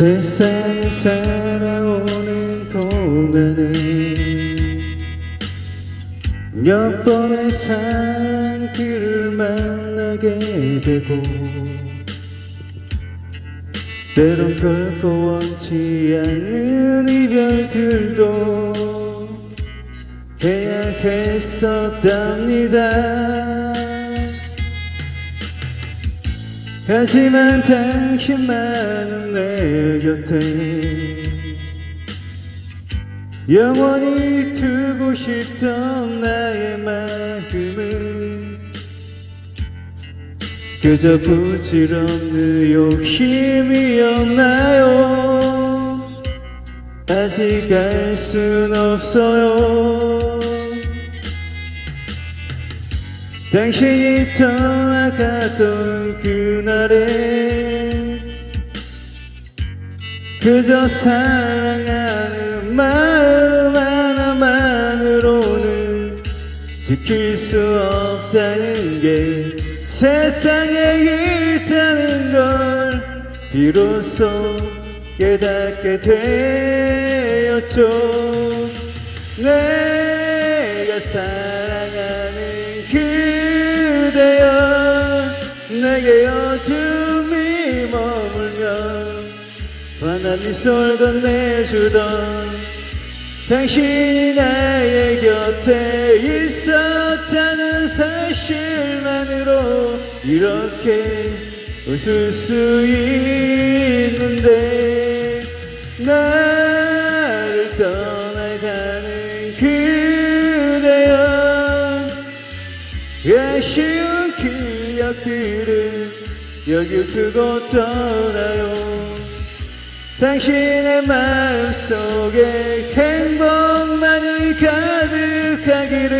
세상 살아오는 동안에 몇 번의 사랑들을 만나게 되고 때론 결코 원치 않는 이별들도 해야 했었답니다 하지만 당신만은 내 곁에. 영원히 두고 싶던 나의 마음을 그저 부질없는 욕심이었나요? 아직 알 순 없어요 당신이 떠나가던 그날에 그저 사랑하는 마음 하나만으로는 지킬 수 없다는 게 세상에 있다는 걸 비로소 깨닫게 되었죠. 내가 사 내게 어둠이 머물면 환한 미소를 건네주던 당신이 나의 곁에 있었다는 사실만으로 이렇게 웃을 수 있는데 나를 떠나가는 그대여 아쉬운 기억들을 여기 두고 떠나요. 당신의 마음속에 행복만이 가득하기를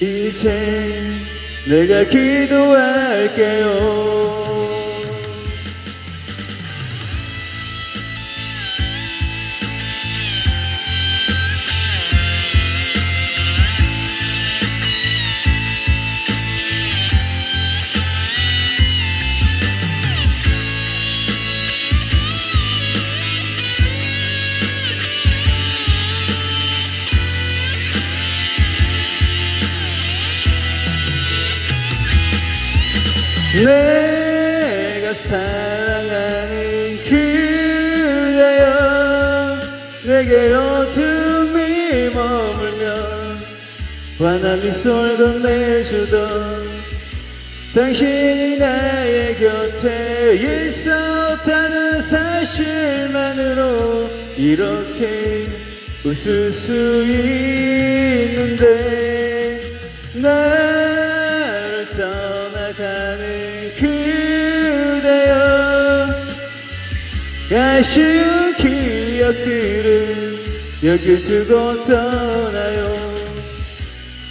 이제 내가 기도할게요 내가 사랑하는 그대여 내게 어둠이 머물면 환한 미소를 건네주던 당신이 나의 곁에 있었다는 사실만으로 이렇게 웃을 수 있는데 아쉬운 기억들을 여기 두고 떠나요.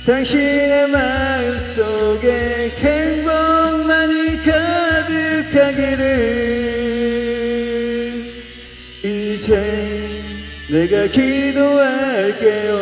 당신의 마음속에 행복만이 가득하기를. 이제 내가 기도할게요